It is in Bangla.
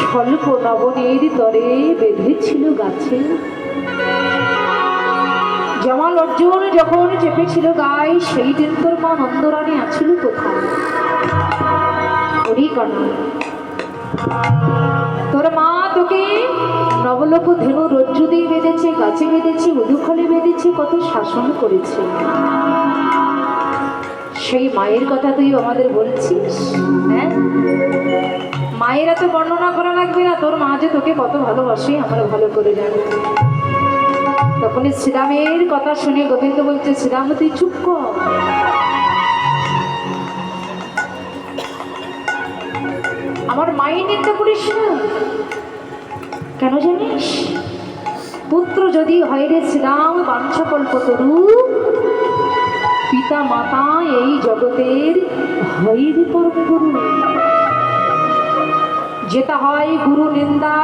স্বল্প নবনের তরে বেঁধেছিল গাছে। জমাল অর্জুন যখন চেপেছিল গায়ে, সেই দিন তোর মা নন্দরানী আছিল কোথায়? তোর মা তোকে নবলোক ধেনু রজ্জু দিয়ে বেঁধেছে, গাছে বেঁধেছে উদুখলে বেঁধেছে, কত শাসন করেছে। সেই মায়ের কথা তুই আমাদের বলছিস হ্যাঁ? মায়ের এত বর্ণনা করা লাগবে না। তোর মা যে তোকে কত ভালোবাসি, আমরা ভালো করে জানি। তখনই শ্রীরামের কথা শুনে গোবিন্দ বলছে, শ্রীরাম, তুই চুপ কর। আমার মায়ের নিন্দা করিস না। কেন জানিস? পুত্র যদি হয় রে শ্রীরাম বাঞ্ছকল্প তরু। পিতা মাতা এই জগতের ভয়ের পরম গুরু যেটা হয় গুরু নিন্দা